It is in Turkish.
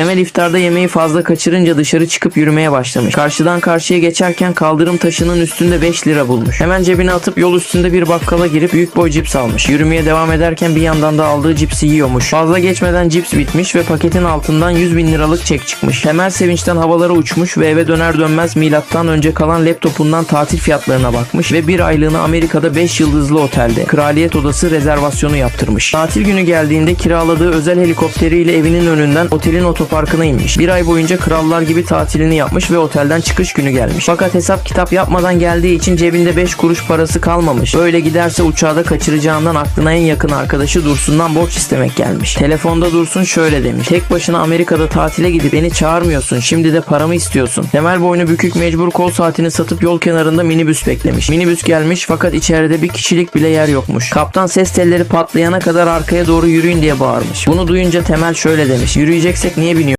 Temel iftarda yemeği fazla kaçırınca dışarı çıkıp yürümeye başlamış. Karşıdan karşıya geçerken kaldırım taşının üstünde 5 lira bulmuş. Hemen cebine atıp yol üstünde bir bakkala girip büyük boy cips almış. Yürümeye devam ederken bir yandan da aldığı cipsi yiyormuş. Fazla geçmeden cips bitmiş ve paketin altından 100 bin liralık çek çıkmış. Temel sevinçten havalara uçmuş ve eve döner dönmez milattan önce kalan laptopundan tatil fiyatlarına bakmış ve bir aylığını Amerika'da 5 yıldızlı otelde kraliyet odası rezervasyonu yaptırmış. Tatil günü geldiğinde kiraladığı özel helikopteriyle evinin önünden otelin otoparkına inmiş. Bir ay boyunca krallar gibi tatilini yapmış ve otelden çıkış günü gelmiş. Fakat hesap kitap yapmadan geldiği için cebinde 5 kuruş parası kalmamış. Böyle giderse uçağı da kaçıracağından aklına en yakın arkadaşı Dursun'dan borç istemek gelmiş. Telefonda Dursun şöyle demiş. Tek başına Amerika'da tatile gidip beni çağırmıyorsun. Şimdi de paramı istiyorsun. Temel boynu bükük mecbur kol saatini satıp yol kenarında minibüs beklemiş. Minibüs gelmiş fakat içeride bir kişilik bile yer yokmuş. Kaptan ses telleri patlayana kadar arkaya doğru yürüyün diye bağırmış. Bunu duyunca Temel şöyle demiş. Yürüyeceksek niye